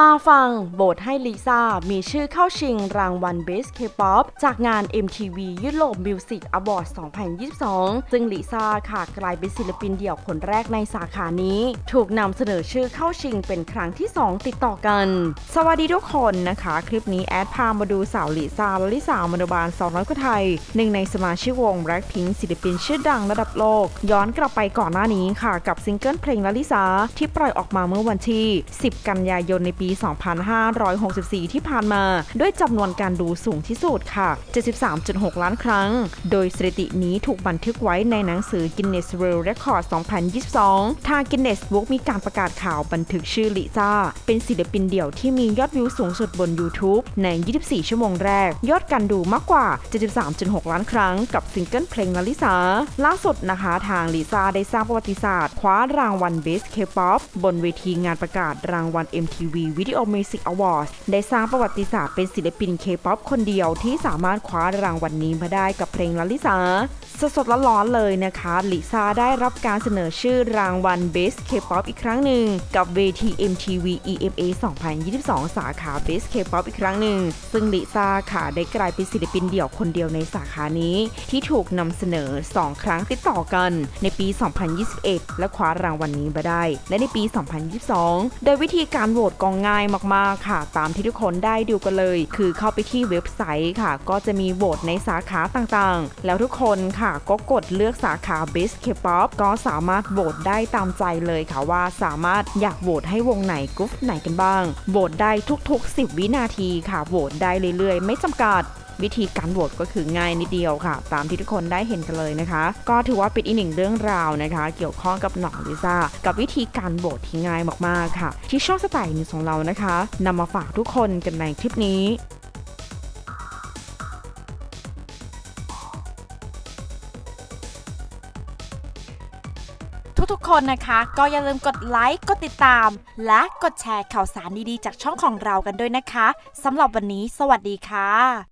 มาฟังโบทให้ลิซ่า มีชื่อเข้าชิงรางวัล Best K-POP จากงาน MTV ยุโรป Music Awards 2022 ซึ่งลิซ่าค่ะกลายเป็นศิลปินเดี่ยวคนแรกในสาขานี้ ถูกนำเสนอชื่อเข้าชิงเป็นครั้งที่ 2 ติดต่อกัน สวัสดีทุกคนนะคะ คลิปนี้แอดพามาดูสาวลิซ่าลลิสามโนบาลสาวน้อยคนไทย หนึ่งในสมาชิกวง Blackpink ศิลปินชื่อดังระดับโลก ย้อนกลับไปก่อนหน้านี้ค่ะกับซิงเกิลเพลงลลิซาที่ปล่อยออกมาเมื่อวันที่ 10 กันยายนในปีี 2564 ที่ผ่านมา ด้วยจำนวนการดูสูงที่สุดค่ะ 73.6 ล้านครั้ง โดยสถิตินี้ถูกบันทึกไว้ในหนังสือ Guinness World Record 2022 ทาง Guinness Book มีการประกาศข่าวบันทึกชื่อลิซ่า เป็นศิลปินเดี่ยวที่มียอดวิวสูงสุดบน YouTube ใน 24 ชั่วโมงแรก ยอดการดูมากกว่า 73.6 ล้านครั้ง กับซิงเกิลเพลงลลิซาล่าสุดนะคะทางลิซ่าได้สร้างประวัติศาสตร์คว้ารางวัล Best K-POP บนเวทีงานประกาศรางวัล MTV Video Music Awards ได้สร้างประวัติศาสตร์เป็นศิลปิน K-POP คนเดียวที่สามารถคว้ารางวัลนี้มาได้กับเพลงลลิซาสดๆร้อนๆเลยนะคะลิซ่าได้รับการเสนอชื่อรางวัล Best K-POP อีกครั้งหนึ่ง กับเวที MTV EMA 2022 สาขา Best K-POP อีกครั้งหนึ่ง ซึ่งลิซ่าค่ะได้กลายเป็นศิลปินเดี่ยวคนเดียวในสาขานี้ ที่ถูกนำเสนอ 2 ครั้งติดต่อกัน ในปี 2021 และคว้ารางวัลนี้มาได้ และในปี 2022 โดยวิธีการโหวตก็ง่ายมากๆค่ะ ตามที่ทุกคนได้ดูกันเลย คือเข้าไปที่เว็บไซต์ค่ะ ก็จะมีโหวตในสาขาต่างๆ แล้วทุกคนค่ะก็กดเลือกสาขา Best K-POP ก็สามารถโหวตได้ตามใจเลยค่ะว่าสามารถอยากโหวตให้วงไหนกรุ๊ปไหนกันบ้างโหวตได้ทุกๆ 10 วินาทีค่ะโหวตได้เรื่อยๆ ไม่จำกัด วิธีการโหวตก็คือง่ายนิดเดียวค่ะ ตามที่ทุกคนได้เห็นกันเลยนะคะ ก็ถือว่าเป็นอีกหนึ่งเรื่องราวนะคะ เกี่ยวข้องกับหนองลิซ่ากับวิธีการโหวตที่ง่ายมากๆค่ะ ที่ช่องสไตล์นิวของเรานะคะนำมาฝากทุกคนกันในคลิปนี้ทุกๆ คนนะคะ ก็อย่าลืมกดไลค์ กดติดตาม และกดแชร์ข่าวสารดีๆ จากช่องของเรากันด้วยนะคะสำหรับวันนี้ สวัสดีค่ะ